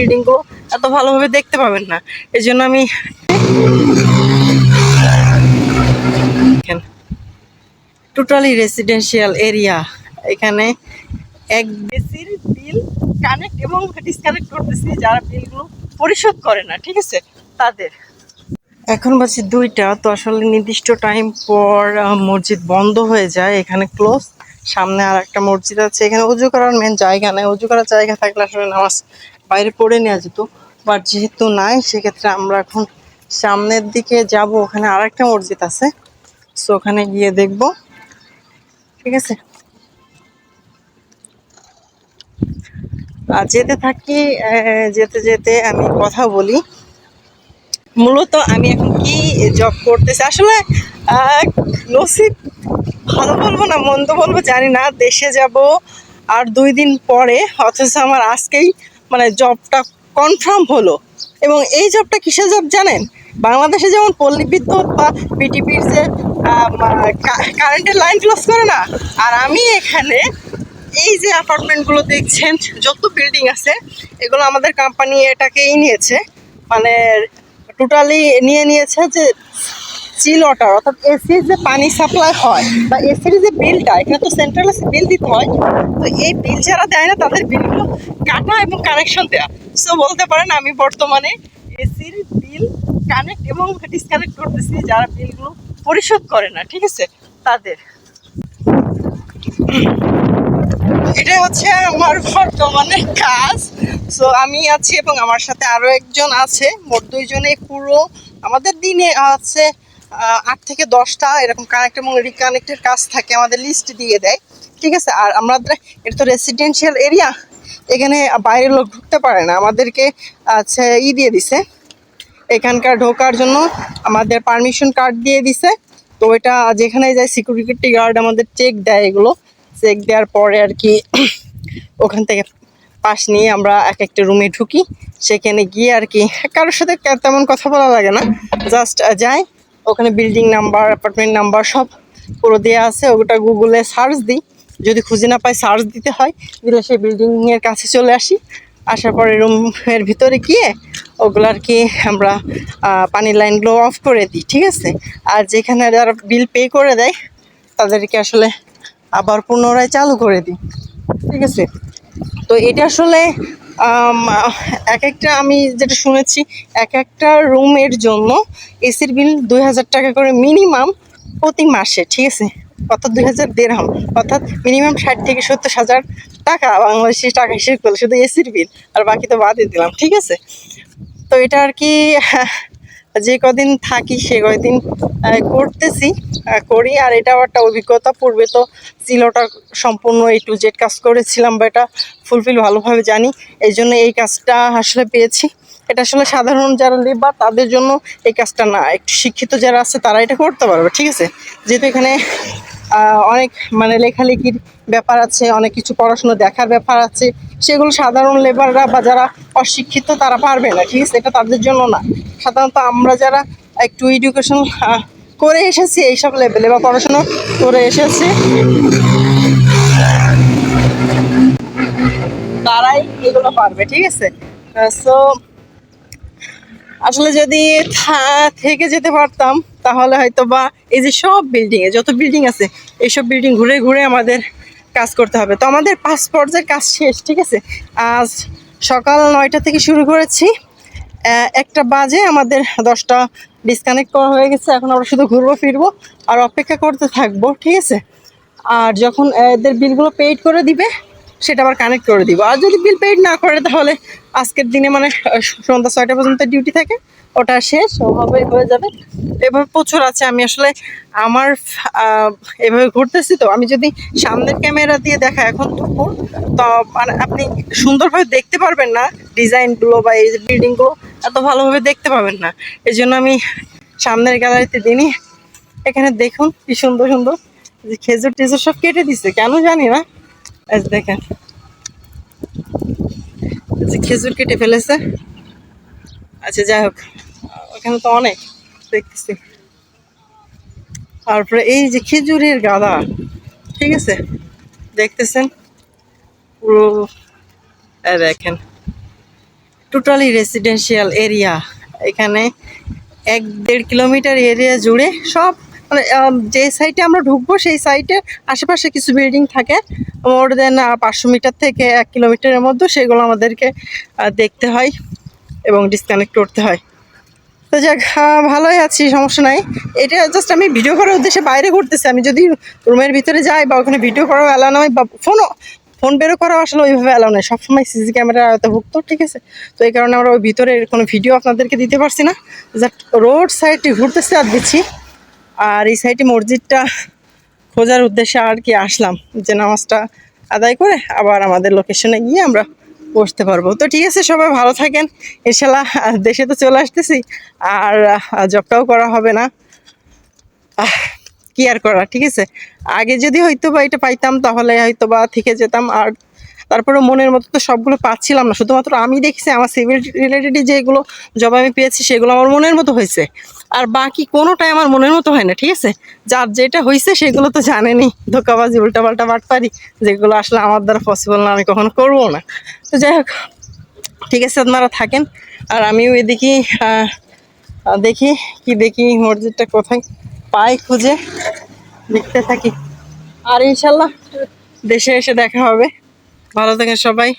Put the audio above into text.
বিল্ডিংগুলো এত ভালোভাবে দেখতে পাবেন না। এই জন্য আমি টোটালি রেসিডেন্সিয়াল এরিয়া এখানে এক বেসির বিল কানেক্ট এবং ডিসকানেক্ট করতেছি, যারা বিলগুলো পরিশোধ করে না, ঠিক আছে? তাদের। এখন বাজে দুইটা, তো আসলে নির্দিষ্ট টাইম পর মসজিদ বন্ধ হয়ে যায়, এখানে ক্লোজ সামনে আর একটা মসজিদ আছে, এখানে উজু করার মেন জায়গা নেই। উজু করার জায়গা থাকলে আসলে নামাজ বাইরে পড়ে নেওয়া যেত। বাট যেহেতু নাই, সেক্ষেত্রে আমরা এখন সামনের দিকে যাব। ওখানে আর একটা মসজিদ আছে। সো ওখানে গিয়ে দেখব। ঠিক আছে? আর যেতে থাকি যেতে যেতে আমি কথা বলি। মূলত আমি এখন কি জব করতেছি? আসলে নসিব ভালো বলব না, মন্দ বলব জানি না। দেশে যাব আর দুই দিন পরে, অথচ আমার আজকেই মানে জবটা কনফার্ম হলো। এবং এই জবটা কিসের জব জানেন? বাংলাদেশে যেমন পল্লী বিদ্যুৎ বা বিটিপির যে কারেন্টের লাইন ক্লোজ করে না, আর আমি এখানে এই যে অ্যাপার্টমেন্টগুলো দেখছেন, যত বিল্ডিং আছে, এগুলো আমাদের কোম্পানি এটাকেই নিয়েছে। মানে টোটালি নিয়ে নিয়েছে যে চিল ওয়াটার অর্থাৎ এসির যে পানি সাপ্লাই হয় বা এসির যে বিলটা, এখানে তো সেন্ট্রাল বিল দিতে হয়, তো এই বিল যারা দেয় না, তাদের বিলগুলো কাটা এবং কানেকশন দেওয়া সো বলতে পারেন আমি বর্তমানে এসির বিল কানেক্ট এবং ডিসকানেক্ট করতেছি, যারা বিলগুলো পরিশোধ করে না, ঠিক আছে? তাদের। এটা হচ্ছে আমার বর্তমানে কাজ। সো আমি আছি এবং আমার সাথে আরও একজন আছে, মোট দুইজনে পুরো আমাদের দিনে আছে। আট থেকে দশটা এরকম কানেক্ট এবং রিকানেক্টের কাজ থাকে, আমাদের লিস্ট দিয়ে দেয়, ঠিক আছে? আর আমাদের, এটা তো রেসিডেন্সিয়াল এরিয়া এখানে বাইরের লোক ঢুকতে পারে না, আমাদেরকে আছে ই দিয়ে দিছে, এখানকার ঢোকার জন্য আমাদের পারমিশন কার্ড দিয়ে দিছে, তো এটা যেখানে যায় সিকিউরিটি গার্ড আমাদের চেক দেয় এগুলো চেক দেওয়ার পরে আর কি ওখান থেকে পাশ নিয়ে আমরা এক একটা রুমে ঢুকি, সেখানে গিয়ে আর কি, কারোর সাথে তেমন কথা বলা লাগে না জাস্ট যাই। ওখানে বিল্ডিং নাম্বার অ্যাপার্টমেন্ট নাম্বার সব পুরো দেওয়া আছে। ওটা গুগলে সার্চ দিই। যদি খুঁজে না পাই সার্চ দিতে হয়। দিলে সেই বিল্ডিংয়ের কাছে চলে আসি। আসার পরে রুমের ভিতরে গিয়ে ওগুলো আর কি আমরা পানির লাইনগুলো অফ করে দিই, ঠিক আছে? আর যেখানে যারা বিল পে করে দেয়, তাদেরকে আসলে আবার পুনরায় চালু করে দিই, ঠিক আছে? তো এটা আসলে এক একটা আমি যেটা শুনেছি, এক একটা রুমের জন্য এসির বিল দুই হাজার টাকা করে মিনিমাম প্রতি মাসে, ঠিক আছে? অর্থাৎ দুই হাজার দেড়হাম। অর্থাৎ মিনিমাম ষাট থেকে সত্তর হাজার টাকা বাংলাদেশের টাকা হিসেবে করলে শুধু এসির বিল, আর বাকি তো বাদই দিলাম, ঠিক আছে? তো এটা আর কি যে কদিন থাকি সে কদিন করতেছি করি, আর এটাও একটা অভিজ্ঞতা। পূর্বে তো সিলোটা সম্পূর্ণ এই টু জেড কাজ করেছিলাম, বা এটা ফুলফিল ভালোভাবে জানি। এই জন্য এই কাজটা আসলে পেয়েছি। এটা আসলে সাধারণ যারা লেবার তাদের জন্য এই কাজটা না, একটু শিক্ষিত যারা আছে, তারা এটা করতে পারবে, ঠিক আছে? যেহেতু এখানে অনেক মানে লেখালেখির ব্যাপার আছে, অনেক কিছু পড়াশোনা দেখার ব্যাপার আছে। সেগুলো সাধারণ লেবাররা বা যারা অশিক্ষিত, তারা পারবে না, ঠিক আছে? এটা তাদের জন্য না। সাধারণত আমরা যারা একটু এডুকেশন করে এসেছি, এইসব লেভেলে বা পড়াশোনা করে এসেছি। তারাই এগুলো পারবে, ঠিক আছে? সো আসলে যদি থেকে যেতে পারতাম তাহলে হয়তো বা এই যে সব বিল্ডিং এ যত বিল্ডিং আছে, এইসব বিল্ডিং ঘুরে ঘুরে আমাদের কাজ করতে হবে। তো আমাদের পাঁচ পর্যায়ের কাজ শেষ, ঠিক আছে? আজ সকাল নয়টা থেকে শুরু করেছি। একটা বাজে আমাদের দশটা ডিসকানেক্ট করা হয়ে গেছে। এখন আমরা শুধু ঘুরবো, ফিরবো আর অপেক্ষা করতে থাকব, ঠিক আছে? আর যখন এদের বিলগুলো পেইড করে দিবে সেটা আবার কানেক্ট করে দিব। আর যদি বিল পেইড না করে, তাহলে আজকের দিনে মানে সন্ধ্যা ছয়টা পর্যন্ত ডিউটি থাকে, ওটা শেষ, ওভাবে হয়ে যাবে। এভাবে প্রচুর আছে, আমি আসলে আমার এভাবে ঘুরতেছি তো, আমি যদি সামনের ক্যামেরা দিয়ে দেখা, এখন দুপুর তো মানে আপনি সুন্দরভাবে দেখতে পারবেন না ডিজাইনগুলো বা এই বিল্ডিংগুলো এত ভালোভাবে দেখতে পাবেন না। এই জন্য আমি সামনের গ্যালারিতে দিনই এখানে দেখুন কি সুন্দর সুন্দর খেজুর টেজুর সব কেটে দিছে, কেন জানি না। দেখেন। যে খেজুর কেটে ফেলেছে। আচ্ছা যাই হোক। ওখানে তো অনেক, দেখতেছি। তারপরে এই যে খেজুরের গাদা, ঠিক আছে? দেখতেছেন? পুরো দেখেন। টোটালি রেসিডেন্সিয়াল এরিয়া এখানে এক দেড় কিলোমিটার এরিয়া জুড়ে সব মানে যে সাইটে আমরা ঢুকবো, সেই সাইটে আশেপাশে কিছু বিল্ডিং থাকে। মোর দেন পাঁচশো মিটার থেকে এক কিলোমিটারের মধ্যে সেগুলো আমাদেরকে দেখতে হয় এবং ডিসকানেক্ট করতে হয়। তো যাক ভালোই আছি, সমস্যা নাই। এটা জাস্ট আমি ভিডিও করার উদ্দেশ্যে বাইরে ঘুরতেছি। আমি যদি রুমের ভিতরে যাই বা ওখানে ভিডিও করাও অ্যালাউ নয় বা ফোনও ফোন বেরো করাও আসলে ওইভাবে অ্যালাউ নয় সবসময় সিসি ক্যামেরা আয়তভুক্ত ঠিক আছে? তো এই কারণে আমরা ওই ভিতরে কোনো ভিডিও আপনাদেরকে দিতে পারছি না। জাস্ট রোড সাইডে ঘুরতেছি আর দিচ্ছি। আর এই সাইডে মসজিদটা খোঁজার উদ্দেশ্যে আর কি আসলাম যে নামাজটা আদায় করে আবার আমাদের লোকেশনে গিয়ে আমরা বসতে পারব। তো ঠিক আছে সবাই ভালো থাকেন। আহ, দেশে তো চলে আসতেছি। আর জবটাও করা হবে না। কি আর করা ঠিক আছে? আগে যদি হয়তো বা এটা পাইতাম তাহলে হয়তো বা থেকে যেতাম। আর তারপরে মনের মতো তো সবগুলো পাচ্ছিলাম না। শুধুমাত্র আমি দেখছি, আমার সিভিল রিলেটেড যেগুলো জব আমি পেয়েছি, সেগুলো আমার মনের মতো হয়েছে। আর বাকি কোনোটাই আমার মনের মতো হয় না, ঠিক আছে? যার যেটা হয়েছে, সেগুলো তো জানেনি। ধোকাবাজি, উল্টাপাল্টা বাটপারি, যেগুলো আসলে আমার দ্বারা পসিবল না, আমি কখনো করব না। তো যাই হোক, ঠিক আছে, আপনারা থাকেন। আর আমিও এদিকে দেখি কি দেখি, মসজিদটা কোথায় পাই খুঁজে। দেখতে থাকি। আর ইনশাল্লাহ দেশে এসে দেখা হবে। ভালো থাকেন সবাই।